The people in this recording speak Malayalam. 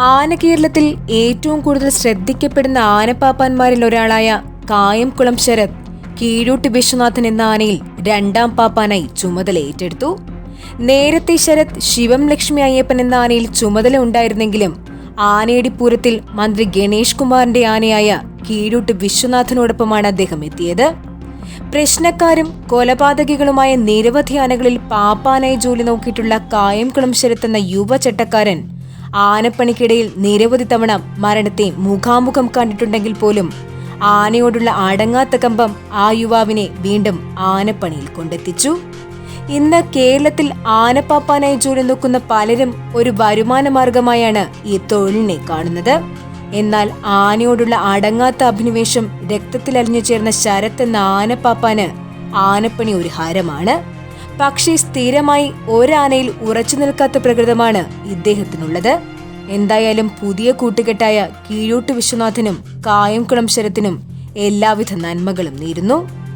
ആന കേരളത്തിൽ ഏറ്റവും കൂടുതൽ ശ്രദ്ധിക്കപ്പെടുന്ന ആനപ്പാപ്പാന്മാരിൽ ഒരാളായ കായംകുളം ശരത് കീഴൂട്ട് വിശ്വനാഥൻ എന്ന ആനയിൽ രണ്ടാം പാപ്പാനായി ചുമതല ഏറ്റെടുത്തു. നേരത്തെ ശരത് ശിവം ലക്ഷ്മി അയ്യപ്പൻ എന്ന ആനയിൽ ചുമതല ഉണ്ടായിരുന്നെങ്കിലും ആനയടിപ്പൂരത്തിൽ മന്ത്രി ഗണേഷ് കുമാറിന്റെ ആനയായ കീഴൂട്ട് വിശ്വനാഥനോടൊപ്പമാണ് അദ്ദേഹം എത്തിയത്. പ്രശ്നക്കാരും കൊലപാതകികളുമായ നിരവധി ആനകളിൽ പാപ്പാനായി ജോലി നോക്കിയിട്ടുള്ള കായംകുളം ശരത്ത് എന്ന യുവചട്ടക്കാരൻ ആനപ്പണിക്കിടയിൽ നിരവധി തവണ മരണത്തെ മുഖാമുഖം കണ്ടിട്ടുണ്ടെങ്കിൽ പോലും ആനയോടുള്ള അടങ്ങാത്ത കമ്പം ആ യുവാവിനെ വീണ്ടും ആനപ്പണിയിൽ കൊണ്ടെത്തിച്ചു. ഇന്ന് കേരളത്തിൽ ആനപ്പാപ്പാനായി ജോലി നോക്കുന്ന പലരും ഒരു വരുമാന മാർഗമായാണ് ഈ തൊഴിലിനെ കാണുന്നത്. എന്നാൽ ആനയോടുള്ള അടങ്ങാത്ത അഭിനിവേശം രക്തത്തിൽ അലിഞ്ഞു ചേർന്ന ശരത്ത് എന്ന ആനപ്പാപ്പാന് ആനപ്പണി ഒരു ഹരമാണ്. പക്ഷേ സ്ഥിരമായി ഒരാനയിൽ ഉറച്ചു നിൽക്കാത്ത പ്രകൃതമാണ് ഇദ്ദേഹത്തിനുള്ളത്. എന്തായാലും പുതിയ കൂട്ടുകെട്ടായ കീഴോട്ട് വിശ്വനാഥനും കായംകുളം ശരത്തിനും എല്ലാവിധ നന്മകളും നേരുന്നു.